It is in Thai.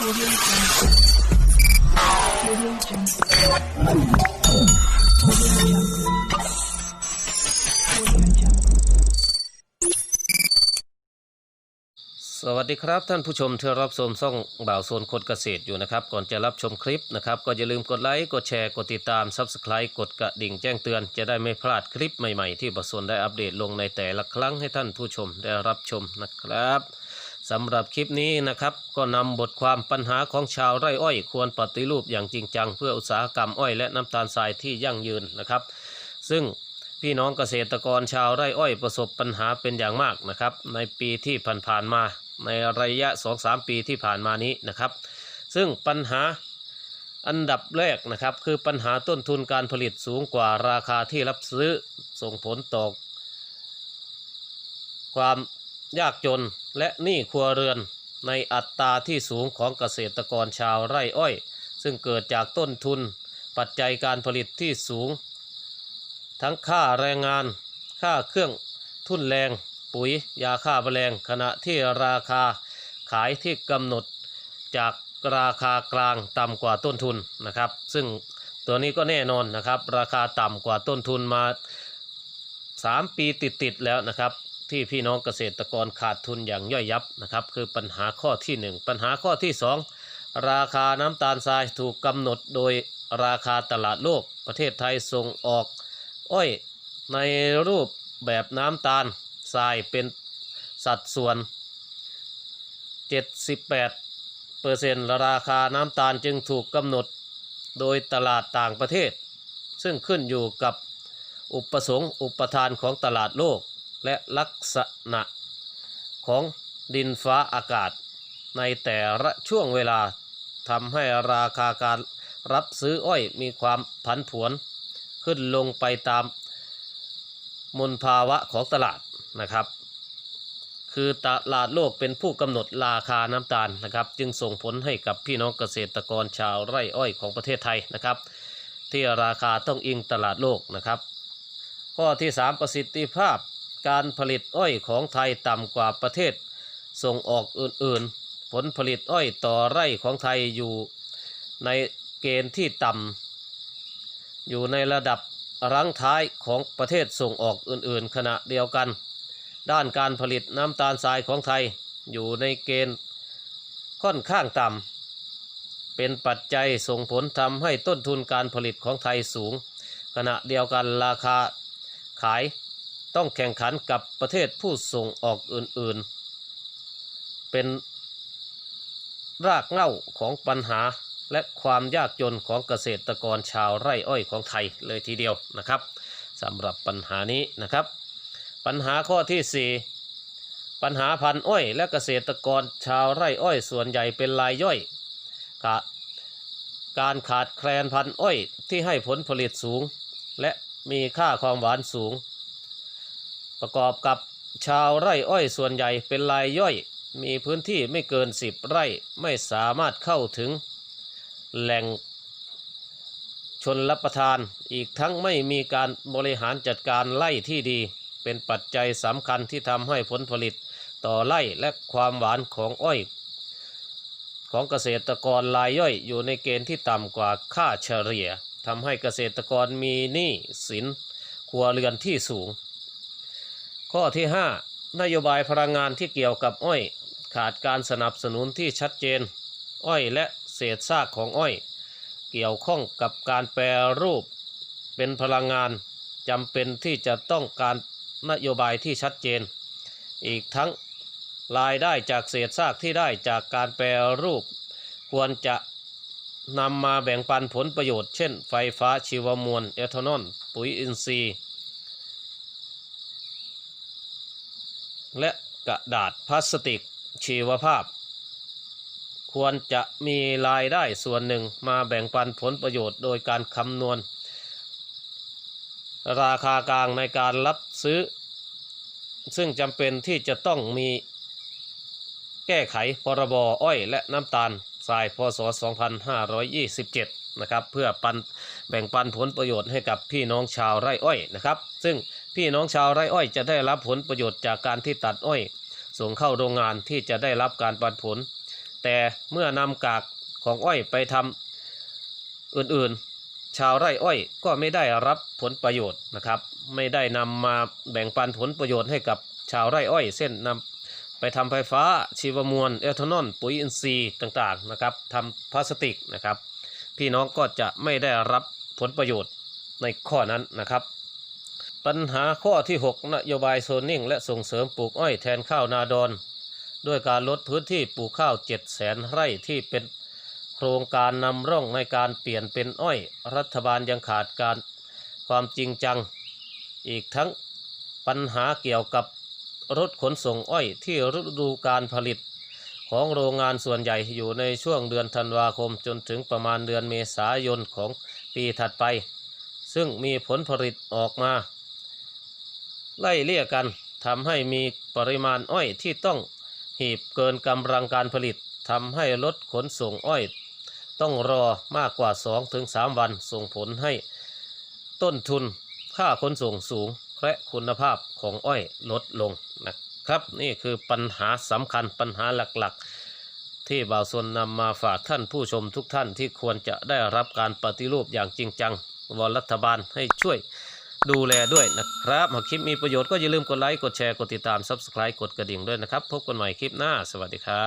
Audio Jungle. Audio Jungle. Audio Jungle. Audio Jungle. สวัสดีครับท่านผู้ชมที่รับชมช่องบ่าวโซนคนเกษตรอยู่นะครับ ก่อนจะรับชมคลิปนะครับ ก็อย่าลืมกดไลค์กดแชร์กดติดตาม Subscribe กดกระดิ่งแจ้งเตือน จะได้ไม่พลาดคลิปใหม่ๆ ที่บ่าวโซนได้อัปเดตลงในแต่ละครั้งให้ท่านผู้ชมได้รับชมนะครับ สำหรับคลิปนี้นะครับก็นำบทความปัญหาของชาวไร่อ้อย ควรปฏิรูปอย่างจริงจัง เพื่ออุตสาหกรรมอ้อยและน้ำตาลทรายที่ยั่งยืนนะครับ ซึ่งพี่น้องเกษตรกรชาวไร่อ้อยประสบปัญหาเป็นอย่างมากนะครับ ในปีที่ผ่านๆมา ในระยะ 2-3 ปีที่ผ่านมานี้นะครับ ซึ่งปัญหาอันดับแรกนะครับคือปัญหาต้นทุนการผลิตสูงกว่าราคาที่รับซื้อส่งผลต่อความยากจน และหนี้ครัวเรือนในอัตราที่สูงของเกษตรกรชาวไร่อ้อย ซึ่งเกิดจากต้นทุน ปัจจัยการผลิตที่สูง ทั้งค่าแรงงาน ค่าเครื่องทุนแรง ปุ๋ย ยาฆ่าแมลงขณะที่ราคาขายที่กำหนดจากราคากลางต่ำกว่าต้นทุนนะครับ ซึ่งตัวนี้ก็แน่นอนนะครับ ราคาต่ำกว่าต้นทุนมา 3 ปีติดๆแล้วนะครับ ที่พี่น้องเกษตรกรขาดทุนอย่างย่อยยับนะครับ คือปัญหาข้อที่ 1 ปัญหาข้อที่ 2 ราคาน้ำตาลทรายถูกกำหนดโดยราคาตลาดโลก ประเทศไทยส่งออก อ้อยในรูปแบบน้ำตาลทรายเป็นสัดส่วน 78เปอร์เซ็นต์ราคาน้ำตาลจึงถูกกำหนดโดยตลาดต่างประเทศ ซึ่งขึ้นอยู่กับอุปสงค์อุปทานของตลาดโลก และลักษณะของดินฟ้าอากาศ ในแต่ละช่วงเวลาทำให้ราคาการรับซื้ออ้อยมีความผันผวน ขึ้นลงไปตามมลภาวะของตลาดนะครับ คือตลาดโลกเป็นผู้กำหนดราคาน้ำตาลนะครับ จึงส่งผลให้กับพี่น้องเกษตรกรชาวไร่อ้อยของประเทศไทยนะครับ ที่ราคาต้องอิงตลาดโลกนะครับ ข้อที่ 3 ประสิทธิภาพ การผลิตอ้อยของไทยต่ำกว่าประเทศ ส่งออกอื่นๆ ผลผลิตอ้อยต่อไร่ของไทยอยู่ในเกณฑ์ที่ต่ำอยู่ในระดับรั้งท้ายของประเทศส่งออกอื่นๆ ขณะเดียวกัน ด้านการผลิตน้ำตาลทรายของไทยอยู่ในเกณฑ์ค่อนข้างต่ำเป็นปัจจัยส่งผลทำให้ต้นทุนการผลิตของไทยสูง ขณะเดียวกันราคาขาย ต้องแข่งขันกับประเทศผู้ส่งออกอื่นๆ เป็นรากเหง้าของปัญหาและความยากจนของเกษตรกรชาวไร่อ้อยของไทยเลยทีเดียวนะครับสำหรับปัญหานี้นะครับ ปัญหาข้อที่ 4 ปัญหาพันธุ์อ้อย และเกษตรกรชาวไร่อ้อยส่วนใหญ่เป็นรายย่อยกการขาดแคลนพันธุ์อ้อยที่ให้ผลผลิตสูง และมีค่าความหวานสูง ประกอบกับชาวไร่อ้อยส่วนใหญ่เป็นรายย่อย มีพื้นที่ไม่เกิน 10 ไร่ไม่สามารถเข้าถึง แหล่งชนรับประทานอีกทั้งไม่มีการบริหารจัดการไร่ที่ดี เป็นปัจจัยสำคัญที่ทำให้ผลผลิตต่อไร่และความหวานของอ้อย ของเกษตรกรรายย่อยอยู่ในเกณฑ์ที่ต่ำกว่าค่าเฉลี่ยทำให้เกษตรกรมีหนี้สินครัวเรือนที่สูง ข้อที่ 5 นโยบายพลังงานที่เกี่ยวกับอ้อย ขาดการสนับสนุนที่ชัดเจน อ้อยและเศษซากของอ้อย เกี่ยวข้องกับการแปรรูป เป็นพลังงานจำเป็นที่จะต้องการนโยบายที่ชัดเจน อีกทั้งรายได้จากเศษซากที่ได้จากการแปรรูป ควรจะนำมาแบ่งปันผลประโยชน์ เช่น ไฟฟ้าชีวมวลเอทานอลปุ๋ยอินทรีย์ และกระดาษพลาสติกชีวภาพ ควรจะมีรายได้ส่วนหนึ่งมาแบ่งปันผลประโยชน์โดยการคำนวณ ราคากลางในการรับซื้อ ซึ่งจำเป็นที่จะต้องมีแก้ไขพรบอ้อยและน้ำตาลทรายพศ 2527 นะครับ เพื่อปัน แบ่งปันผลประโยชน์ให้กับพี่น้องชาวไร่อ้อยนะครับ ซึ่งพี่น้องชาวไร่อ้อยจะได้รับผลประโยชน์จากการที่ตัดอ้อย ส่งเข้าโรงงานที่จะได้รับการปันผล แต่เมื่อนำกากของอ้อยไปทำอื่นๆ ชาวไร่อ้อยก็ไม่ได้รับผลประโยชน์นะครับ ไม่ได้นำมาแบ่งปันผลประโยชน์ให้กับชาวไร่อ้อย เส้นนำไปทำไฟฟ้าชีวมวลเอทานอลปุ๋ยอินทรีย์ต่างๆนะครับทำพลาสติกนะครับ พี่น้องก็จะไม่ได้รับ ผลประโยชน์ในข้อนั้นนะครับ ปัญหาข้อที่ 6 นโยบายโซนนิ่งและส่งเสริมปลูกอ้อยแทนข้าวนาดอน ด้วยการลดพื้นที่ปลูกข้าว7 0 0 0 0 0ไร่ที่เป็นโครงการนำร่องในการเปลี่ยนเป็นอ้อย รัฐบาลยังขาดการความจริงจัง อีกทั้งปัญหาเกี่ยวกับรถขนส่งอ้อยที่ฤดูการผลิตของโรงงานส่วนใหญ่อยู่ในช่วงเดือนธันวาคมจนถึงประมาณเดือนเมษายนของ ปีถัดไป ซึ่งมีผลผลิตออกมา ไล่เลี่ยกันทำให้มีปริมาณอ้อยที่ต้องหีบเกินกำลังการผลิตทำให้รถขนส่งอ้อย ต้องรอมากกว่า 2-3 วันส่งผลให้ต้นทุนค่าขนส่งสูงและคุณภาพของอ้อยลดลงนะครับ นี่คือปัญหาสำคัญปัญหาหลักๆ ที่บ่าวสนนำมาฝากท่านผู้ชมทุกท่านที่ควรจะได้รับการปฏิรูปอย่างจริงจังวอนรัฐบาลให้ช่วยดูแลด้วยนะครับ หากคลิปมีประโยชน์ก็อย่าลืมกดไลค์ กดแชร์ กดติดตาม Subscribe กดกระดิ่งด้วยนะครับ พบกันใหม่คลิปหน้า สวัสดีครับ